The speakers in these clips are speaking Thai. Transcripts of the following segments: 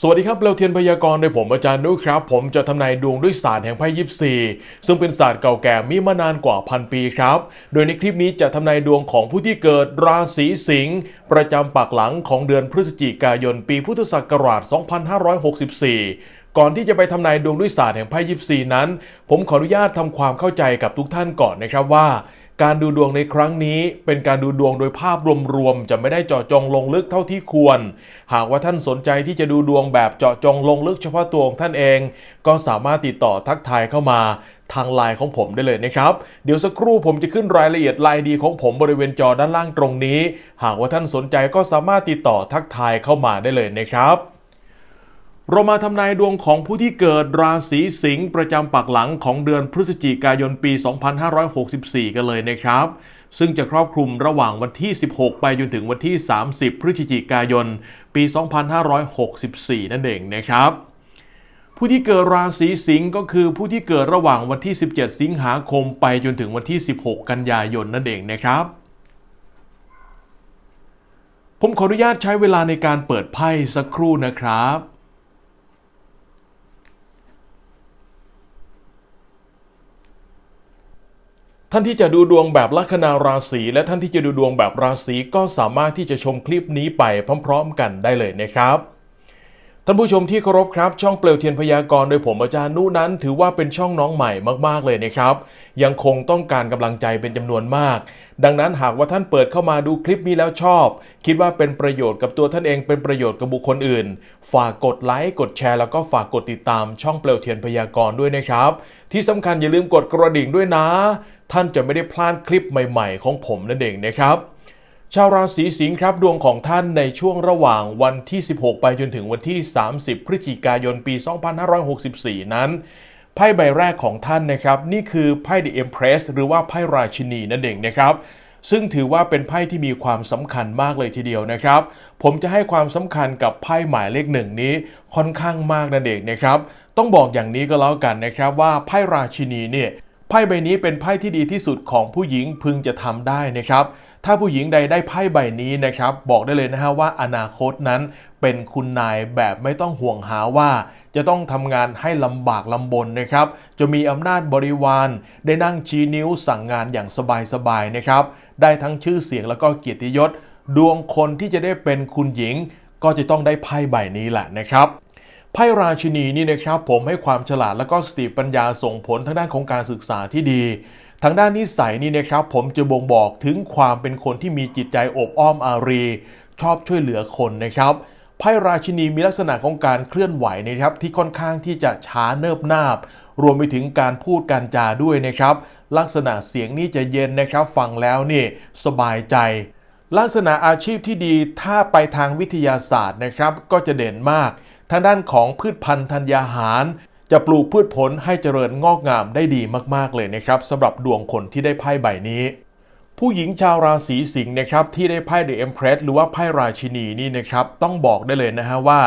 สวัสดีครับ เราเทียนพยากรณ์โดยผมอาจารย์นุครับ ผมจะทำนายดวงด้วยศาสตร์แห่งไพ่ยิปซีซึ่งเป็นศาสตร์เก่าแก่มีมานานกว่าพันปีครับ โดยในคลิปนี้จะทำนายดวงของผู้ที่เกิดราศีสิงห์ประจำปากหลังของเดือนพฤศจิกายนปีพุทธศักราช 2564ก่อนที่จะไปทำนายดวงด้วยศาสตร์แห่งไพ่ยิปซีนั้น ผมขออนุญาตทำความเข้าใจกับทุกท่านก่อนนะครับว่า การดูดวงในครั้งนี้เป็นการดูดวงโดยภาพรวมๆจะไม่ได้เจาะจงลงลึกเท่าที่ควร หากว่าท่านสนใจที่จะดูดวงแบบเจาะจงลงลึกเฉพาะตัวของท่านเอง ก็สามารถติดต่อทักทายเข้ามาทางไลน์ของผมได้เลยนะครับ เดี๋ยวสักครู่ผมจะขึ้นรายละเอียดไลน์ดีของผมบริเวณจอด้านล่างตรงนี้ หากว่าท่านสนใจก็สามารถติดต่อทักทายเข้ามาได้เลยนะครับ เรามาทำนายดวงของผู้ที่เกิดราศีสิงห์ประจำปักหลังของเดือนพฤศจิกายนปี 2564 กันเลยนะครับ ซึ่งจะครอบคลุมระหว่างวันที่ 16 ไปจนถึงวันที่ 30 พฤศจิกายน ปี 2564 นั่นเองนะครับ ผู้ที่เกิดราศีสิงห์ก็คือผู้ที่เกิดระหว่างวันที่ 17 สิงหาคมไปจนถึงวันที่ 16 กันยายนนั่นเองนะครับผมขออนุญาตใช้เวลาในการเปิดไพ่สักครู่นะครับ ท่านที่จะดูดวงแบบลัคนาราศีและท่านที่จะดูดวงแบบราศีก็สามารถที่จะชมคลิปนี้ไปพร้อม ๆ กันได้เลยนะครับท่านผู้ชมที่เคารพครับ ช่องเปลวเทียนพยากรณ์โดยผมอาจารย์นุนั้น ถือว่าเป็นช่องน้องใหม่มากๆเลยนะครับ ยังคงต้องการกำลังใจเป็นจำนวนมาก ดังนั้นหากว่าท่านเปิดเข้ามาดูคลิปนี้แล้วชอบ คิดว่าเป็นประโยชน์กับตัวท่านเองเป็นประโยชน์กับบุคคลอื่น ฝากกดไลค์กดแชร์แล้วก็ฝากกดติดตามช่องเปลวเทียนพยากรณ์ด้วยนะครับ ที่สำคัญอย่าลืมกดกระดิ่งด้วยนะ ท่านจะไม่ได้พลาดคลิปใหม่ๆ ของผมนั่นเองนะครับ ชาวราศีสิงห์ครับดวงของท่านในช่วงระหว่างวันที่ 16 ไปจนถึงวันที่ 30 พฤศจิกายนปี 2564 นั้นไพ่ใบแรกของท่านนะครับนี่คือไพ่ The Empress หรือว่าไพ่ราชินีนั่นเองนะครับซึ่งถือว่าเป็นไพ่ที่มีความสำคัญมากเลยทีเดียวนะครับ ผมจะให้ความสำคัญกับไพ่หมายเลขหนึ่งนี้ค่อนข้างมากนั่นเองนะครับ ต้องบอกอย่างนี้ก็แล้วกันนะครับว่าไพ่ราชินีเนี่ย ไพ่ใบนี้เป็นไพ่ที่ดีที่สุดของผู้หญิงพึงจะทำได้นะครับ ถ้าผู้หญิงใดได้ไพ่ใบนี้นะครับ บอกได้เลยนะฮะว่าอนาคตนั้นเป็นคุณนายแบบไม่ต้องห่วงหาว่า จะต้องทำงานให้ลำบากลำบนนะครับ จะมีอำนาจบริวารได้นั่งชี้นิ้วสั่งงานอย่างสบายๆนะครับ ได้ทั้งชื่อเสียงแล้วก็เกียรติยศ ดวงคนที่จะได้เป็นคุณหญิง ก็จะต้องได้ไพ่ใบนี้แหละนะครับ ไพ่ราชินีนี่นะครับผมให้ความฉลาดและก็สติปัญญาส่งผลทางด้านของการศึกษาที่ดี ทางด้านนิสัยนี่นะครับผมจะบ่งบอกถึงความเป็นคนที่มีจิตใจอบอ้อมอารี ชอบช่วยเหลือคนนะครับไพ่ราชินีมีลักษณะของการเคลื่อนไหวนะครับที่ค่อนข้างที่จะช้าเนิบนาบ รวมไปถึงการพูดการจาด้วยนะครับ ลักษณะเสียงนี่จะเย็นนะครับ ฟังแล้วนี่สบายใจ ลักษณะอาชีพที่ดีถ้าไปทางวิทยาศาสตร์นะครับ ก็จะเด่นมาก ทางด้านของพืชพันธุ์ธัญญาหาร จะปลูกพืชผลให้เจริญงอกงามได้ดีมากๆเลยนะครับสำหรับดวงคนที่ได้ไพ่ใบนี้ ผู้หญิงชาวราศีสิงห์นะครับที่ได้ไพ่ The Empress หรือว่าไพ่ราชินีนี่นะครับต้องบอกได้เลยนะฮะว่า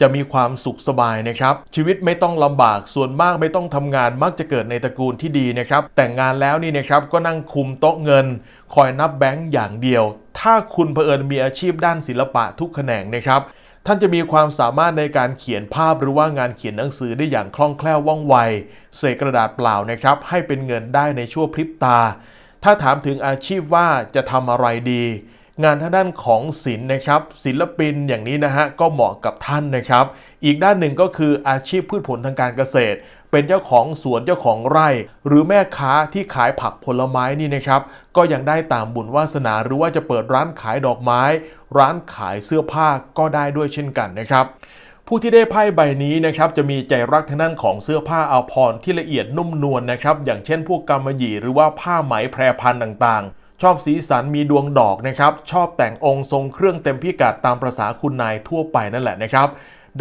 จะมีความสุขสบายนะครับ ชีวิตไม่ต้องลำบากส่วนมากไม่ต้องทำงานมักจะเกิดในตระกูลที่ดีนะครับ แต่งงานแล้วนี่นะครับก็นั่งคุมโต๊ะเงิน คอยนับแบงก์อย่างเดียว ถ้าคุณเผอิญมีอาชีพด้านศิลปะทุกแขนงนะครับ ท่านจะมีความสามารถในการเขียนภาพหรือว่างานเขียนหนังสือได้อย่างคล่องแคล่วว่องไวเศษกระดาษเปล่านะครับ ให้เป็นเงินได้ในชั่วพริบตา ถ้าถามถึงอาชีพว่าจะทำอะไรดี งานทางด้านของศิลป์นะครับ ศิลปินอย่างนี้นะฮะก็เหมาะกับท่านนะครับ อีกด้านหนึ่งก็คืออาชีพพืชผลทางการเกษตร เป็นเจ้าของสวนเจ้าของไร่ หรือแม่ค้าที่ขายผักผลไม้นี่นะครับ ก็ยังได้ตามบุญวาสนาหรือว่าจะเปิดร้านขายดอกไม้ ร้านขายเสื้อผ้าก็ได้ด้วยเช่นกันนะครับผู้ที่ได้ไพ่ใบนี้นะครับจะมีใจรักทางด้านของเสื้อผ้าอาภรที่ละเอียดนุ่มนวลนะครับ อย่างเช่นพวกกำมะหยี่หรือว่าผ้าไหมแพรพันต่างๆ ชอบสีสันมีดวงดอกนะครับ ชอบแต่งองค์ทรงเครื่องเต็มพิกัดตามประษาคุณนายทั่วไปนั่นแหละนะครับ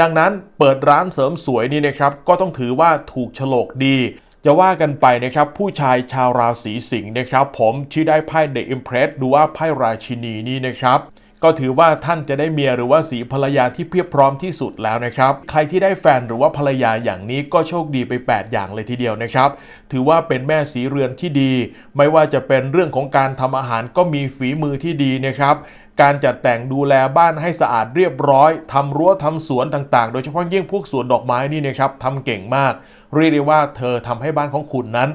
ดังนั้นเปิดร้านเสริมสวยนี่นะครับก็ต้องถือว่าถูกโฉลกดี จะว่ากันไปนะครับผู้ชายชาวราศีสิงห์นะครับผมที่ได้ไพ่ The Empress ดูว่าไพ่ราชินีนี่นะครับก็ถือว่าท่านจะได้เมียหรือว่าสีภรรยาที่เพียบพร้อมที่สุดแล้วนะครับ ใครที่ได้แฟนหรือว่าภรรยาอย่างนี้ก็โชคดีไป 8 อย่างเลยทีเดียวนะครับ ถือว่าเป็นแม่สีเรือนที่ดี ไม่ว่าจะเป็นเรื่องของการทำอาหารก็มีฝีมือที่ดีนะครับ การจัดแต่งดูแลบ้านให้สะอาดเรียบร้อยทำรั้วทำสวนต่างๆ โดยเฉพาะยิ่งพวกสวนดอกไม้นี่นะครับทำเก่งมาก เรียกได้ว่าเธอทำให้บ้านของคุณนั้น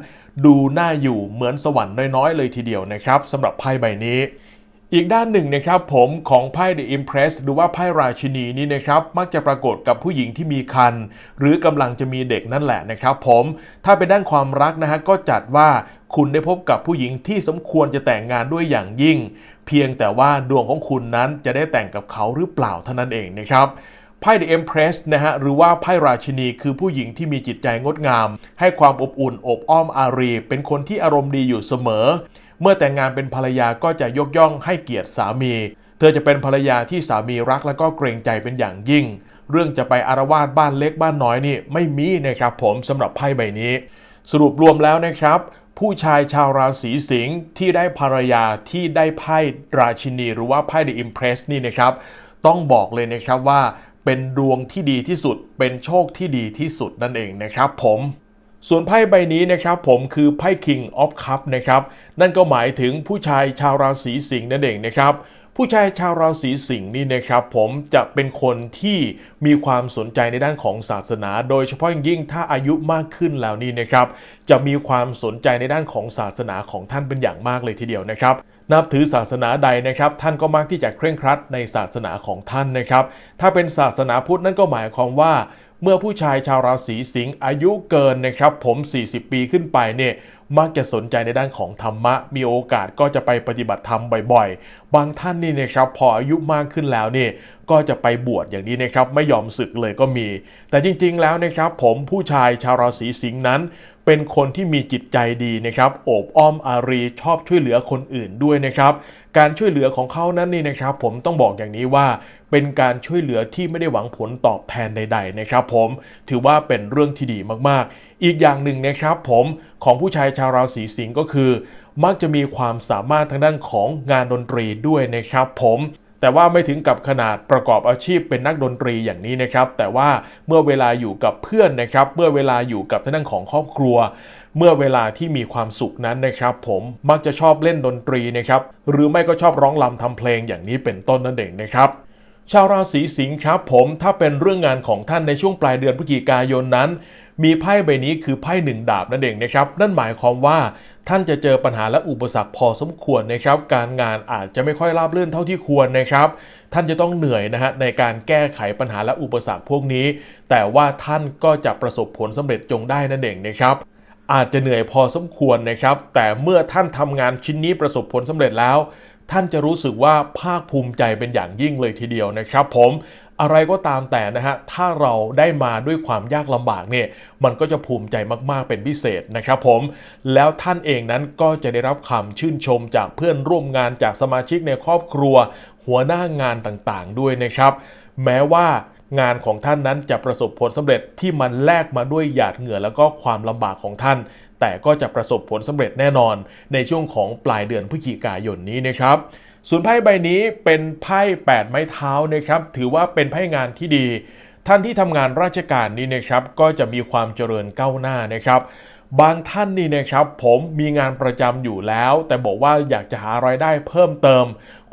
ดูน่าอยู่เหมือนสวรรค์น้อยๆ เลยทีเดียวนะครับสำหรับไพ่ใบนี้ อีกด้านหนึ่งนะครับผมของไพ่ The Impress หรือว่าไพ่ราชินีนี้นะครับมักจะปรากฏกับผู้หญิงที่มีคันหรือกำลังจะมีเด็กนั่นแหละนะครับผมถ้าเป็นด้านความรักนะฮะก็จัดว่าคุณได้พบกับผู้หญิงที่สมควรจะแต่งงานด้วยอย่างยิ่ง เพียงแต่ว่าดวงของคุณนั้นจะได้แต่งกับเขาหรือเปล่าเท่านั้นเองนะครับไพ่ The Empress นะฮะหรือว่าไพ่ราชินีคือผู้หญิงที่มีจิตใจงดงาม ให้ความอบอุ่นอบอ้อมอารี เป็นคนที่อารมณ์ดีอยู่เสมอ เมื่อแต่งงานเป็นภรรยาก็จะยกย่องให้เกียรติสามี เธอจะเป็นภรรยาที่สามีรักและก็เกรงใจเป็นอย่างยิ่ง เรื่องจะไปอารวาสบ้านเล็กบ้านน้อยนี่ไม่มีนะครับผมสำหรับไพ่ใบนี้ สรุปรวมแล้วนะครับ ผู้ชายชาวราศีสิงห์ที่ได้ภรรยาที่ได้ไพ่ราชินี หรือว่าไพ่ The Impress นี่นะครับ ต้องบอกเลยนะครับว่าเป็นดวงที่ดีที่สุด เป็นโชคที่ดีที่สุดนั่นเองนะครับผม ส่วนไพ่ใบนี้นะครับผมคือไพ่ King of Cup นะครับนั่นก็หมายถึงผู้ชายชาวราศีสิงห์นั่นเองนะครับผู้ชายชาวราศีสิงห์นี่นะครับผมจะเป็นคนที่มีความสนใจในด้านของศาสนา โดยเฉพาะยิ่งถ้าอายุมากขึ้นแล้วนี่นะครับจะมีความสนใจในด้านของศาสนาของท่านเป็นอย่างมากเลยทีเดียวนะครับนับถือศาสนาใดนะครับท่านก็มักที่จะเคร่งครัดในศาสนาของท่านนะครับถ้าเป็นศาสนาพุทธนั่นก็หมายความว่า เมื่อผู้ชายชาวราศีสิงห์อายุเกินนะครับผม 40 ปีขึ้นไปเนี่ยมักจะสนใจในด้านของธรรมะ มีโอกาสก็จะไปปฏิบัติธรรมบ่อยๆ บางท่านนี่นะครับพออายุมากขึ้นแล้วเนี่ยก็จะไปบวชอย่างนี้นะครับไม่ยอมศึกเลยก็มี แต่จริงๆแล้วนะครับผมผู้ชายชาวราศีสิงห์นั้นเป็นคนที่มีจิตใจดีนะครับโอบอ้อมอารีชอบช่วยเหลือคนอื่นด้วยนะครับ การช่วยเหลือของเขานั้นนี่นะครับ ผมต้องบอกอย่างนี้ว่า เป็นการช่วยเหลือที่ไม่ได้หวังผลตอบแทนใด ๆ นะครับ ผมถือว่าเป็นเรื่องที่ดีมากๆ อีกอย่างหนึ่งนะครับ ผมของผู้ชายชาวราศีสิงห์ก็คือ มักจะมีความสามารถทางด้านของงานดนตรีด้วยนะครับ ผมแต่ว่าไม่ถึงกับขนาดประกอบอาชีพเป็นนักดนตรีอย่างนี้นะครับ แต่ว่าเมื่อเวลาอยู่กับเพื่อนนะครับ เมื่อเวลาอยู่กับทางด้านของครอบครัว เมื่อเวลาที่มีความสุขนั้นนะครับ ผมมักจะชอบเล่นดนตรีนะครับ หรือไม่ก็ชอบร้องรำทำเพลงอย่างนี้เป็นต้นนั่นเองนะครับ ชาวราศีสิงห์ครับผมถ้าเป็นเรื่องงานของท่านในช่วงปลายเดือนพฤศจิกายนนั้น มีไพ่ใบนี้คือไพ่หนึ่งดาบนั่นเองนะครับ นั่นหมายความว่าท่านจะเจอปัญหาและอุปสรรคพอสมควรนะครับ การงานอาจจะไม่ค่อยราบรื่นเท่าที่ควรนะครับ ท่านจะต้องเหนื่อยนะฮะในการแก้ไขปัญหาและอุปสรรคพวกนี้ แต่ว่าท่านก็จะประสบผลสำเร็จจงได้นั่นเองนะครับอาจจะเหนื่อยพอสมควรนะครับ แต่เมื่อท่านทำงานชิ้นนี้ประสบผลสำเร็จแล้ว ท่านจะรู้สึกว่าภาคภูมิใจเป็นอย่างยิ่งเลยทีเดียวนะครับ ผมอะไรก็ตามแต่นะฮะ ถ้าเราได้มาด้วยความยากลำบากเนี่ย มันก็จะภูมิใจมากๆเป็นพิเศษนะครับผม แล้วท่านเองนั้นก็จะได้รับคำชื่นชมจากเพื่อนร่วมงานจากสมาชิกในครอบครัว หัวหน้างานต่างๆด้วยนะครับ แม้ว่างานของท่านนั้นจะประสบผลสำเร็จที่มันแลกมาด้วยหยาดเหงื่อแล้วก็ความลำบากของท่าน แต่ก็จะประสบผลสำเร็จแน่นอนในช่วงของปลายเดือนพฤศจิกายนนี้นะครับส่วนไพ่ใบนี้เป็นไพ่8ไม้เท้านะครับถือว่าเป็นไพ่งานที่ดี ท่านที่ทำงานราชการนี้นะครับก็จะมีความเจริญก้าวหน้านะครับบางท่านนี่นะครับผมมีงานประจำอยู่แล้ว แต่บอกว่าอยากจะหารายได้เพิ่มเติม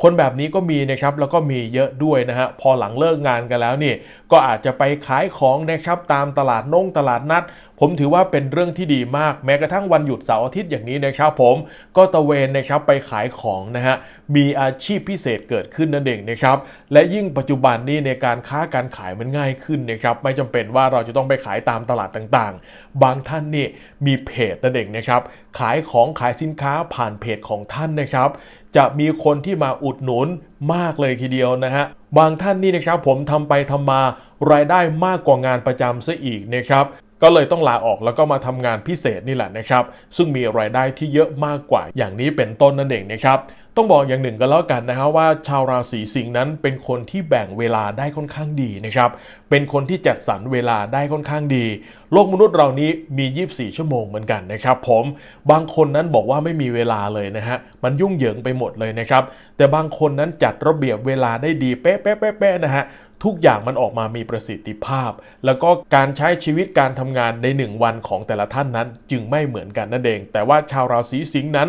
คนแบบนี้ก็มีนะครับแล้วก็มีเยอะด้วยนะฮะพอหลังเลิกงานกันแล้วนี่ก็อาจจะไปขายของนะครับตามตลาดนงตลาดนัด ผมถือว่าเป็นเรื่องที่ดีมากแม้กระทั่งวันหยุดเสาร์อาทิตย์อย่างนี้นะครับผมก็ตะเวนนะครับไปขายของนะฮะมีอาชีพพิเศษเกิดขึ้นนั่นเองนะครับและยิ่งปัจจุบันนี้ในการค้าการขายมันง่ายขึ้นนะครับไม่จำเป็นว่าเราจะต้องไปขายตามตลาดต่างๆ บางท่านนี่มีเพจนั่นเองนะครับขายของขายสินค้าผ่านเพจของท่านนะครับ จะมีคนที่มาอุดหนุนมากเลยทีเดียวนะฮะบางท่านนี่นะครับผมทำไปทำมารายได้มากกว่างานประจำซะอีกนะครับ ก็เลยต้องลาออกแล้วก็มาทำงานพิเศษนี่แหละนะครับ ซึ่งมีรายได้ที่เยอะมากกว่าอย่างนี้เป็นต้นนั่นเองนะครับต้องบอกอย่างหนึ่งก็แล้วกันนะฮะว่าชาวราศีสิงห์นั้นเป็นคนที่แบ่งเวลาได้ค่อนข้างดีนะครับ เป็นคนที่จัดสรรเวลาได้ค่อนข้างดี โลกมนุษย์เรานี้มี 24 ชั่วโมงเหมือนกันนะครับ ผมบางคนนั้นบอกว่าไม่มีเวลาเลยนะฮะมันยุ่งเหยิงไปหมดเลยนะครับ แต่บางคนนั้นจัดระเบียบเวลาได้ดีเป๊ะเป๊ะเป๊ะเป๊ะนะฮะ ทุกอย่างมันออกมามีประสิทธิภาพ แล้วก็การใช้ชีวิตการทำงานใน 1 วันของแต่ละท่านนั้น จึงไม่เหมือนกันนั่นเอง แต่ว่าชาวราศีสิงห์นั้น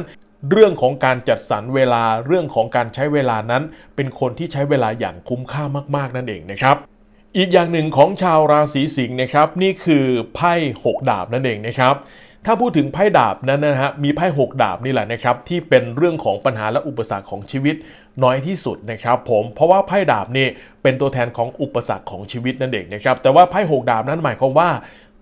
เรื่องของการจัดสรรเวลาเรื่องของการใช้เวลานั้น เป็นคนที่ใช้เวลาอย่างคุ้มค่ามาก ๆ นั่นเองนะครับ อีกอย่างหนึ่งของชาวราศีสิงห์นะครับ นี่คือไพ่6ดาบนั่นเองนะครับ ถ้าพูดถึงไพ่ดาบนั้นนะฮะมีไพ่6ดาบนี่แหละนะครับที่เป็นเรื่องของปัญหาและอุปสรรคของชีวิตน้อยที่สุดนะครับผมเพราะว่าไพ่ดาบนี่เป็นตัวแทนของอุปสรรคของชีวิตนั่นเองนะครับแต่ว่าไพ่6ดาบนั้นหมายความว่า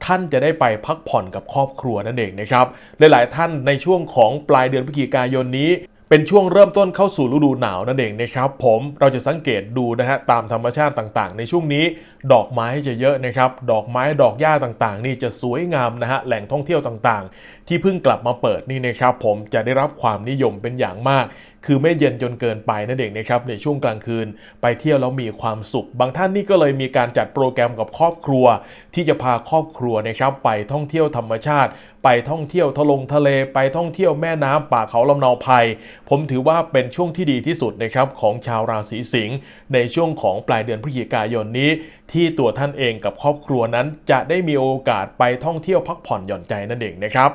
ท่านจะได้ไปพักผ่อนกับครอบครัวนั่นเองนะครับหลายๆท่านในช่วงของปลายเดือนพฤศจิกายนนี้ เป็นช่วงเริ่มต้นเข้าสู่ฤดูหนาวนั่นเองนะครับผมเราจะสังเกตดูนะฮะตามธรรมชาติต่างๆ ในช่วงนี้ ดอกไม้จะเยอะนะครับ ดอกไม้ดอกหญ้าต่างๆ นี่จะสวยงามนะฮะแหล่งท่องเที่ยวต่างๆ ที่เพิ่งกลับมาเปิดนี่นะครับผมจะได้รับความนิยมเป็นอย่างมาก คือไม่เย็นจนเกินไปนั่นเองนะครับในช่วงกลางคืนไปเที่ยวแล้วมีความสุข บางท่านนี่ก็เลยมีการจัดโปรแกรมกับครอบครัว ที่จะพาครอบครัวนะครับไปท่องเที่ยวธรรมชาติ ไปท่องเที่ยวทะลงทะเล ไปท่องเที่ยวแม่น้ำป่าเขาลำเนาภัย ผมถือว่าเป็นช่วงที่ดีที่สุดนะครับของชาวราศีสิงห์ในช่วงของปลายเดือนพฤศจิกายนนี้ ที่ตัวท่านเองกับครอบครัวนั้นจะได้มีโอกาสไปท่องเที่ยวพักผ่อนหย่อนใจนั่นเองนะครับ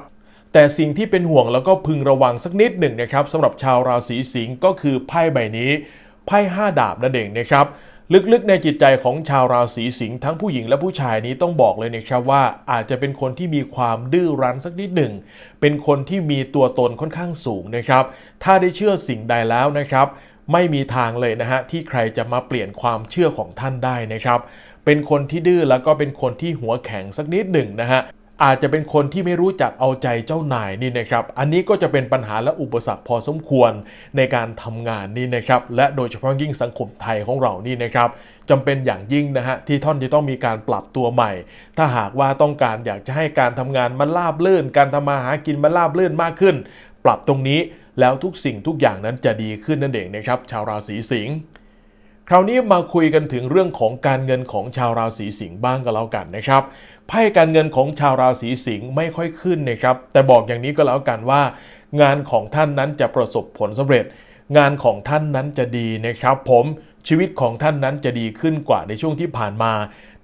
แต่สิ่งที่เป็นห่วงแล้วก็พึงระวังสักนิดหนึ่งนะครับสำหรับชาวราศีสิงห์ก็คือไพ่ใบนี้ไพ่ห้าดาบนั่นเองนะครับ ลึกๆในจิตใจของชาวราศีสิงห์ทั้งผู้หญิงและผู้ชายนี้ต้องบอกเลยนะครับว่าอาจจะเป็นคนที่มีความดื้อรั้นสักนิดหนึ่ง เป็นคนที่มีตัวตนค่อนข้างสูงนะครับ ถ้าได้เชื่อสิ่งใดแล้วนะครับ ไม่มีทางเลยนะฮะที่ใครจะมาเปลี่ยนความเชื่อของท่านได้นะครับ เป็นคนที่ดื้อแล้วก็เป็นคนที่หัวแข็งสักนิดหนึ่งนะฮะ อาจจะเป็นคนที่ไม่รู้จักเอาใจเจ้านายนี่นะครับ อันนี้ก็จะเป็นปัญหาและอุปสรรคพอสมควรในการทำงานนี่นะครับ และโดยเฉพาะยิ่งสังคมไทยของเรานี่นะครับจำเป็นอย่างยิ่งนะฮะที่ท่านจะต้องมีการปรับตัวใหม่ ถ้าหากว่าต้องการอยากจะให้การทำงานมันราบลื่น การทำมาหากินมันราบลื่นมากขึ้น ปรับตรงนี้แล้วทุกสิ่งทุกอย่างนั้นจะดีขึ้นนั่นเองนะครับ ชาวราศีสิงห์คราวนี้มาคุยกันถึงเรื่องของการเงินของชาวราศีสิงห์บ้างก็แล้วกันนะครับ ไพ่การเงินของชาวราศีสิงห์ไม่ค่อยขึ้นนะครับ แต่บอกอย่างนี้ก็แล้วกันว่า งานของท่านนั้นจะประสบผลสำเร็จ งานของท่านนั้นจะดีนะครับ ผมชีวิตของท่านนั้นจะดีขึ้นกว่าในช่วงที่ผ่านมา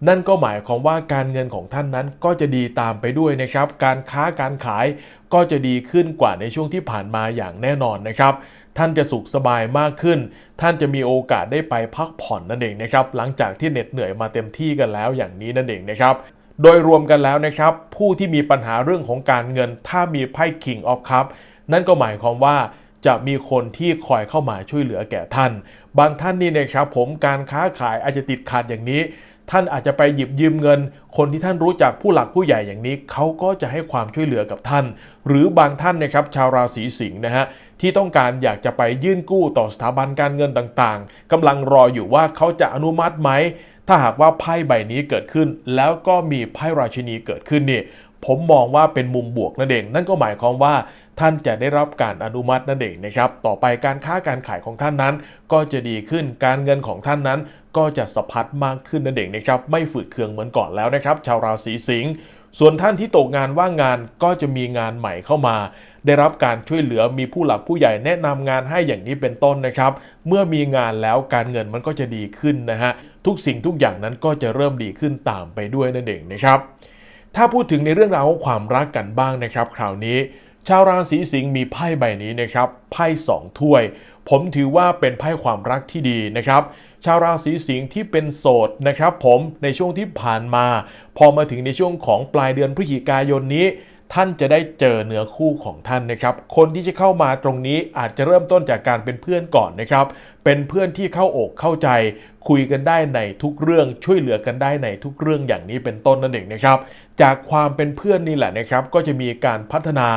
นั่นก็หมายความว่าการเงินของท่านนั้นก็จะดีตามไปด้วยนะครับ การค้าการขายก็จะดีขึ้นกว่าในช่วงที่ผ่านมาอย่างแน่นอนนะครับ ท่านจะสุขสบายมากขึ้น ท่านจะมีโอกาสได้ไปพักผ่อนนั่นเองนะครับ หลังจากที่เหน็ดเหนื่อยมาเต็มที่กันแล้วอย่างนี้นั่นเองนะครับ โดยรวมกันแล้วนะครับ ผู้ที่มีปัญหาเรื่องของการเงิน ถ้ามีไพ่ King of Cup นั่นก็หมายความว่าจะมีคนที่คอยเข้ามาช่วยเหลือแก่ท่าน บางท่านนี่นะครับผมการค้าขายอาจจะติดขัดอย่างนี้ ท่านอาจจะไปหยิบยืมเงิน คนที่ท่านรู้จักผู้หลักผู้ใหญ่อย่างนี้ เขาก็จะให้ความช่วยเหลือกับท่าน หรือบางท่านนะครับชาวราศีสิงห์นะฮะที่ต้องการอยากจะไปยื่นกู้ต่อสถาบันการเงินต่างๆกำลังรออยู่ว่าเขาจะอนุมัติไหม ถ้าหากว่าไพ่ใบนี้เกิดขึ้น แล้วก็มีไพ่ราชินีเกิดขึ้นเนี่ยผมมองว่าเป็นมุมบวกนั่นเอง นั่นก็หมายความว่าท่านจะได้รับการอนุมัตินั่นเองนะครับ ต่อไปการค้าการขายของท่านนั้น ก็จะดีขึ้น การเงินของท่านนั้น ก็จะสะพัดมากขึ้นนั่นเองนะครับ ไม่ฝืดเคืองเหมือนก่อนแล้วนะครับ ชาวราศีสิงห์ ส่วนท่านที่ตกงานว่างงานก็จะมีงานใหม่เข้ามา ได้รับการช่วยเหลือมีผู้หลักผู้ใหญ่แนะนำงานให้อย่างนี้เป็นต้นนะครับ เมื่อมีงานแล้วการเงินมันก็จะดีขึ้นนะฮะทุกสิ่งทุกอย่างนั้นก็จะเริ่มดีขึ้นตามไปด้วยนั่นเองนะครับถ้าพูดถึงในเรื่องราวของความรักกันบ้างนะครับ คราวนี้ ชาวราศีสิงห์มีไพ่ใบนี้นะครับไพ่สองถ้วย ผมถือว่าเป็นไพ่ความรักที่ดีนะครับชาวราศีสิงห์ที่เป็นโสดนะครับ ผมในช่วงที่ผ่านมา พอมาถึงในช่วงของปลายเดือนพฤศจิกายนนี้ ท่านจะได้เจอเนื้อคู่ของท่านนะครับ คนที่จะเข้ามาตรงนี้อาจจะเริ่มต้นจากการเป็นเพื่อนก่อนนะครับ เป็นเพื่อนที่เข้าอกเข้าใจ คุยกันได้ในทุกเรื่องช่วยเหลือกันได้ในทุกเรื่องอย่างนี้เป็นต้นนั่นเองนะครับ จากความเป็นเพื่อนนี่แหละนะครับ ก็จะมีการพัฒนา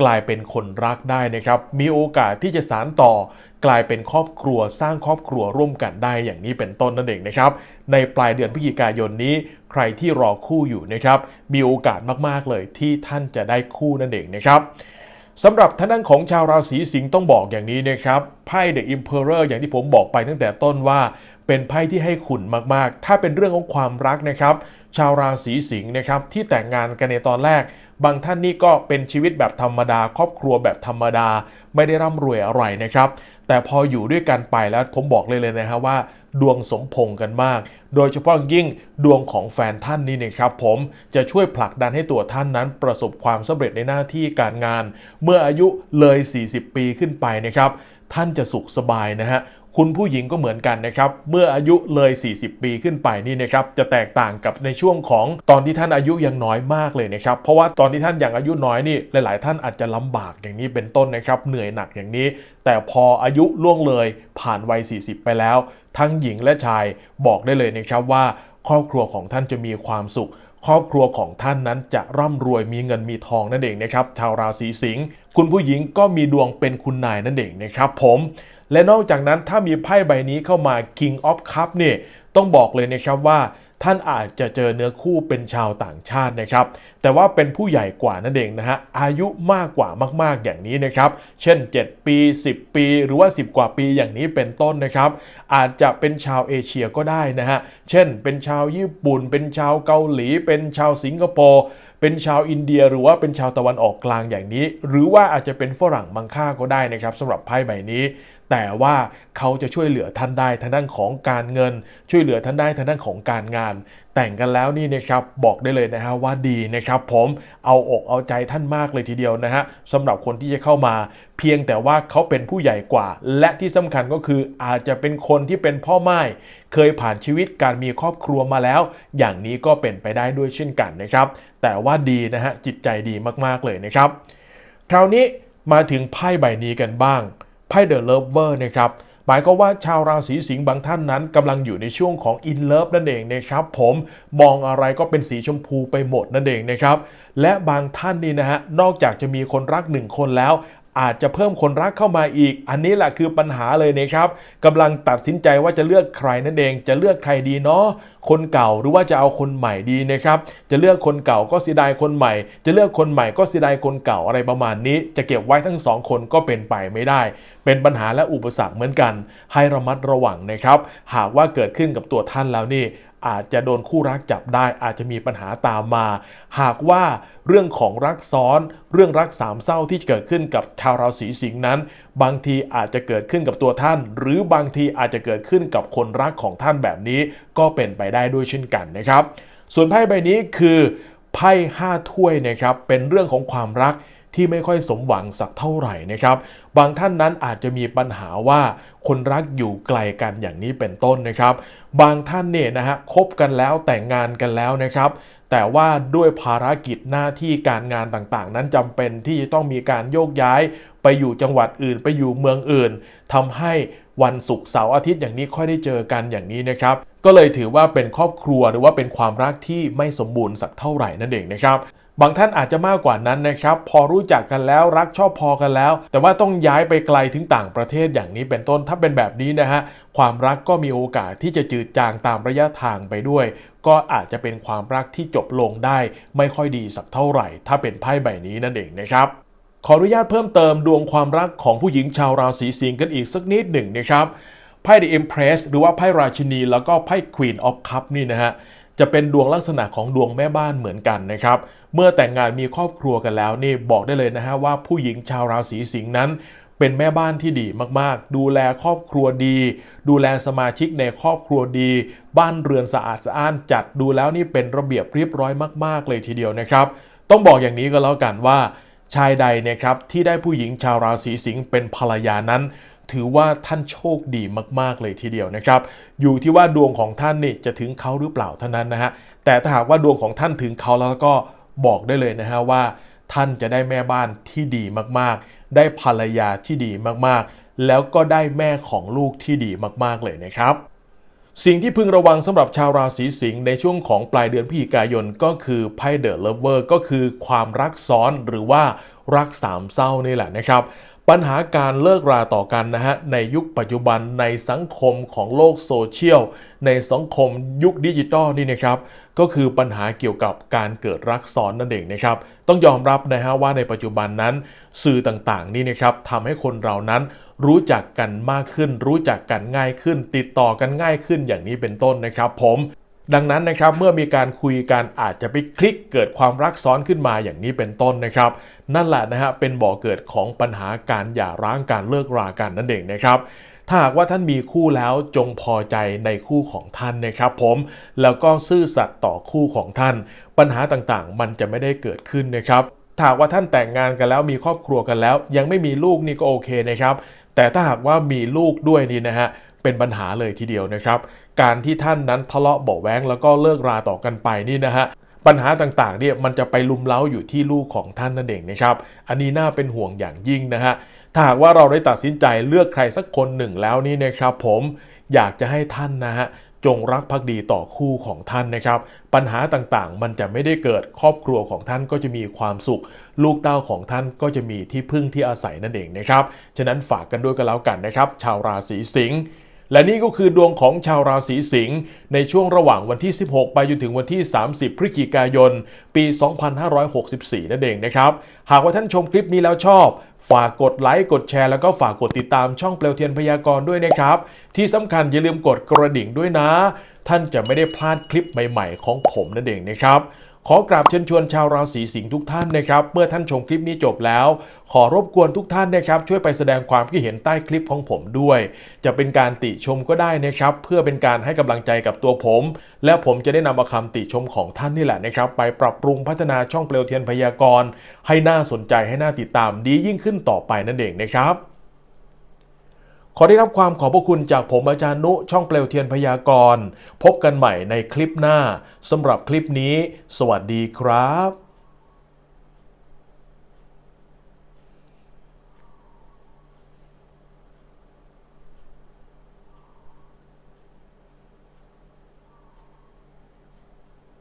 กลายเป็นคนรักได้นะครับ มีโอกาสที่จะสานต่อกลายเป็นครอบครัวสร้างครอบครัวร่วมกันได้อย่างนี้เป็นต้นนั่นเองนะครับ ในปลายเดือนพฤศจิกายนนี้ ใครที่รอคู่อยู่นะครับ มีโอกาสมากๆเลยที่ท่านจะได้คู่นั่นเองนะครับสำหรับท่านด้านของชาวราศีสิงห์ต้องบอกอย่างนี้นะครับไพ่ The Emperor อย่างที่ผมบอกไปตั้งแต่ต้นว่า เป็นไพ่ที่ให้ขุนมากๆ ถ้าเป็นเรื่องของความรักนะครับ ชาวราศีสิงห์นะครับที่แต่งงานกันในตอนแรก บางท่านนี่ก็เป็นชีวิตแบบธรรมดา ครอบครัวแบบธรรมดา ไม่ได้ร่ำรวยอะไรนะครับ แต่พออยู่ด้วยกันไปแล้วผมบอกเลยเลยนะฮะว่า ดวงสมพงกันมาก โดยเฉพาะยิ่งดวงของแฟนท่านนี่นะครับ ผมจะช่วยผลักดันให้ตัวท่านนั้นประสบความสำเร็จในหน้าที่การงาน เมื่ออายุเลย 40 ปีขึ้นไปนะครับ ท่านจะสุขสบายนะฮะ คุณผู้หญิงก็เหมือนกันนะครับ เมื่ออายุเลย 40 ปีขึ้นไปนี่นะครับจะแตกต่างกับในช่วงของตอนที่ท่านอายุยังน้อยมากเลยนะครับ เพราะว่าตอนที่ท่านยังอายุน้อยนี่หลาย ๆ ท่านอาจจะลำบากอย่างนี้เป็นต้นนะครับ เหนื่อยหนักอย่างนี้ แต่พออายุล่วงเลยผ่านวัย 40 ไปแล้ว ทั้งหญิงและชายบอกได้เลยนะครับว่าครอบครัวของท่านจะมีความสุข ครอบครัวของท่านนั้นจะร่ำรวยมีเงินมีทองนั่นเองนะครับ ชาวราศีสิงห์คุณผู้หญิงก็มีดวงเป็นคุณนายนั่นเองนะครับ ผม และนอกจากนั้นถ้ามีไพ่ใบนี้เข้ามา King of Cup เนี่ยต้องบอกเลยนะครับว่าท่านอาจจะเจอเนื้อคู่เป็นชาวต่างชาตินะครับ แต่ว่าเป็นผู้ใหญ่กว่านั่นเองนะฮะ อายุมากกว่ามากๆอย่างนี้นะครับ เช่น 7 ปี 10 ปี หรือว่า 10 กว่าปีอย่างนี้เป็นต้นนะครับ อาจจะเป็นชาวเอเชียก็ได้นะฮะ เช่น เป็นชาวญี่ปุ่น เป็นชาวเกาหลี เป็นชาวสิงคโปร์ เป็นชาวอินเดีย หรือว่าเป็นชาวตะวันออกกลางอย่างนี้ หรือว่าอาจจะเป็นฝรั่งมังค่าก็ได้นะครับสำหรับไพ่ใบนี้ แต่ว่าเขาจะช่วยเหลือท่านได้ทางด้านของการเงิน ช่วยเหลือท่านได้ทางด้านของการงาน แต่งกันแล้วนี่นะครับบอกได้เลยนะฮะว่าดีนะครับ ผมเอาอกเอาใจท่านมากเลยทีเดียวนะฮะสำหรับคนที่จะเข้ามา เพียงแต่ว่าเขาเป็นผู้ใหญ่กว่า และที่สำคัญก็คืออาจจะเป็นคนที่เป็นพ่อไม้เคยผ่านชีวิตการมีครอบครัวมาแล้ว อย่างนี้ก็เป็นไปได้ด้วยเช่นกันนะครับ แต่ว่าดีนะฮะจิตใจดีมากๆเลยนะครับ คราวนี้มาถึงไพ่ใบนี้กันบ้าง พ่เดอะเลิฟเวอร์นะครับหมายก็ว่าชาวราศีสิงห์บางท่านนั้นกำลังอยู่ในช่วงของอินเลิฟนั่นเองนะครับผมมองอะไรก็เป็นสีชมพูไปหมดนั่นเองนะครับ และบางท่านนี่นะฮะนอกจากจะมีคนรักหนึ่งคนแล้ว อาจจะเพิ่มคนรักเข้ามาอีก อันนี้แหละคือปัญหาเลยนะครับกำลังตัดสินใจว่าจะเลือกใครนั่นเอง จะเลือกใครดีเนาะคนเก่าหรือว่าจะเอาคนใหม่ดีนะครับ จะเลือกคนเก่าก็เสียดายคนใหม่ จะเลือกคนใหม่ก็เสียดายคนเก่าอะไรประมาณนี้ จะเก็บไว้ทั้งสองคนก็เป็นไปไม่ได้ เป็นปัญหาและอุปสรรคเหมือนกัน ให้ระมัดระวังนะครับ หากว่าเกิดขึ้นกับตัวท่านแล้วนี่ อาจจะโดนคู่รักจับได้อาจจะมีปัญหาตามมา หากว่าเรื่องของรักซ้อน เรื่องรักสามเศร้าที่เกิดขึ้นกับชาวราศีสิงห์นั้น บางทีอาจจะเกิดขึ้นกับตัวท่าน หรือบางทีอาจจะเกิดขึ้นกับคนรักของท่านแบบนี้ ก็เป็นไปได้ด้วยเช่นกันนะครับ ส่วนไพ่ใบนี้คือไพ่ห้าถ้วยนะครับเป็นเรื่องของความรัก ที่ไม่ค่อยสมหวังสักเท่าไหร่นะครับ บางท่านนั้นอาจจะมีปัญหาว่าคนรักอยู่ไกลกันอย่างนี้เป็นต้นนะครับ บางท่านเนี่ยนะฮะคบกันแล้วแต่งงานกันแล้วนะครับ แต่ว่าด้วยภารกิจหน้าที่การงานต่างๆ นั้นจำเป็นที่จะต้องมีการโยกย้าย ไปอยู่จังหวัดอื่น ไปอยู่เมืองอื่นทำให้วันศุกร์เสาร์อาทิตย์อย่างนี้ค่อยได้เจอกันอย่างนี้นะครับก็เลยถือว่าเป็นครอบครัวหรือว่าเป็นความรักที่ไม่สมบูรณ์สักเท่าไหร่นั่นเองนะครับ บางท่านอาจจะมากกว่านั้นนะครับ พอรู้จักกันแล้วรักชอบพอกันแล้ว แต่ว่าต้องย้ายไปไกลถึงต่างประเทศอย่างนี้เป็นต้นถ้าเป็นแบบนี้นะฮะความรักก็มีโอกาสที่จะจืดจางตามระยะทางไปด้วย ก็อาจจะเป็นความรักที่จบลงได้ ไม่ค่อยดีสักเท่าไหร่ ถ้าเป็นไพ่ใบนี้นั่นเองนะครับขออนุญาตเพิ่มเติมดวงความรักของผู้หญิงชาวราศีสิงห์กันอีกสักนิดหนึ่งนะครับไพ่ The Empress หรือว่าไพ่ราชินี แล้วก็ไพ่ Queen of Cup นี่นะฮะ จะเป็นดวงลักษณะของดวงแม่บ้านเหมือนกันนะครับ เมื่อแต่งงานมีครอบครัวกันแล้วนี่บอกได้เลยนะฮะว่าผู้หญิงชาวราศีสิงห์นั้น เป็นแม่บ้านที่ดีมากๆ ดูแลครอบครัวดี ดูแลสมาชิกในครอบครัวดี บ้านเรือนสะอาดสะอ้านจัดดูแล้วนี่เป็นระเบียบเรียบร้อยมาก ๆ เลยทีเดียวนะครับ ต้องบอกอย่างนี้ก็แล้วกันว่า ชายใดเนะครับที่ได้ผู้หญิงชาวราศีสิงห์เป็นภรรยานั้น ถือว่าท่านโชคดีมาก ๆ เลยทีเดียวนะครับ อยู่ที่ว่าดวงของท่านนี่จะถึงเขาหรือเปล่าเท่านั้นนะฮะ แต่ถ้าหากว่าดวงของท่านถึงเขาแล้วก็บอกได้เลยนะฮะว่า ท่านจะได้แม่บ้านที่ดีมากๆ ได้ภรรยาที่ดีมากๆ แล้วก็ได้แม่ของลูกที่ดีมากๆเลยนะครับ สิ่งที่พึงระวังสำหรับชาวราศีสิงห์ในช่วงของปลายเดือนพฤศจิกายนก็คือไพ่เดอะเลเวอร์ก็คือความรักซ้อนหรือว่ารักสามเศร้านี่แหละนะครับ ปัญหาการเลิกราต่อกันนะฮะในยุคปัจจุบันในสังคมของโลกโซเชียล ในสังคมยุคดิจิตอลนี่นะครับ ก็คือปัญหาเกี่ยวกับการเกิดรักซ้อนนั่นเองนะครับ ต้องยอมรับนะฮะว่าในปัจจุบันนั้น สื่อต่างๆนี่นะครับทำให้คนเรานั้นรู้จักกันมากขึ้น รู้จักกันง่ายขึ้น ติดต่อกันง่ายขึ้นอย่างนี้เป็นต้นนะครับ ผม ดังนั้นนะครับเมื่อมีการคุยกันอาจจะไปคลิกเกิดความรักซ้อนขึ้นมาอย่างนี้เป็นต้นนะครับ นั่นแหละนะฮะเป็นบ่อเกิดของปัญหาการหย่าร้างการเลิกรากันนั่นเองนะครับถ้าหากว่าท่านมีคู่แล้วจงพอใจในคู่ของท่านนะครับผมแล้วก็ซื่อสัตย์ต่อคู่ของท่าน ปัญหาต่างๆ มันจะไม่ได้เกิดขึ้นนะครับถ้าหากว่าท่านแต่งงานกันแล้วมีครอบครัวกันแล้ว ยังไม่มีลูกนี่ก็โอเคนะครับ แต่ถ้าหากว่ามีลูกด้วยนี่นะฮะเป็นปัญหาเลยทีเดียวนะครับ การที่ท่านนั้นทะเลาะเบาแว้งแล้วก็เลิกราต่อกันไปนี่นะฮะปัญหาต่างๆเนี่ยมันจะไปลุมเล้าอยู่ที่ลูกของท่านนั่นเองนะครับอันนี้น่าเป็นห่วงอย่างยิ่งนะฮะถ้าหากว่าเราได้ตัดสินใจเลือกใครสักคนหนึ่งแล้วนี่นะครับผมอยากจะให้ท่านนะฮะจงรักภักดีต่อคู่ของท่านนะครับ ปัญหาต่างๆ มันจะไม่ได้เกิดครอบครัวของท่านก็จะมีความสุข ลูกเต้าของท่านก็จะมีที่พึ่งที่อาศัยนั่นเองนะครับ ฉะนั้นฝากกันด้วยกันแล้วกันนะครับ ชาวราศีสิงห์ และนี่ก็คือดวงของชาวราศีสิงห์ในช่วงระหว่างวันที่ 16 ไปจนถึงวันที่ 30 พฤศจิกายน ปี 2564 นั่นเองนะครับ หากว่าท่านชมคลิปนี้แล้วชอบ ฝากกดไลค์ กดแชร์ แล้วก็ฝากกดติดตามช่องเปลวเทียนพยากรณ์ด้วยนะครับ ที่สำคัญอย่าลืมกดกระดิ่งด้วยนะ ท่านจะไม่ได้พลาดคลิปใหม่ ๆ ของผมนั่นเองนะครับ ขอกราบเชิญชวนชาวราศีสิงห์ทุกท่านนะครับ เมื่อท่านชมคลิปนี้จบแล้ว ขอรบกวนทุกท่านนะครับ ช่วยไปแสดงความคิดเห็นใต้คลิปของผมด้วย จะเป็นการติชมก็ได้นะครับ เพื่อเป็นการให้กำลังใจกับตัวผม และผมจะได้นำเอาคำติชมของท่านนี่แหละนะครับ ไปปรับปรุงพัฒนาช่องเปลวเทียนพยากรณ์ให้น่าสนใจให้น่าติดตามดียิ่งขึ้นต่อไปนั่นเองนะครับ ขอได้รับความขอบพระคุณจากผมอาจารย์นุช่องเปลวเทียนพยากรณ์ พบกันใหม่ในคลิปหน้าสำหรับคลิปนี้ สวัสดีครับ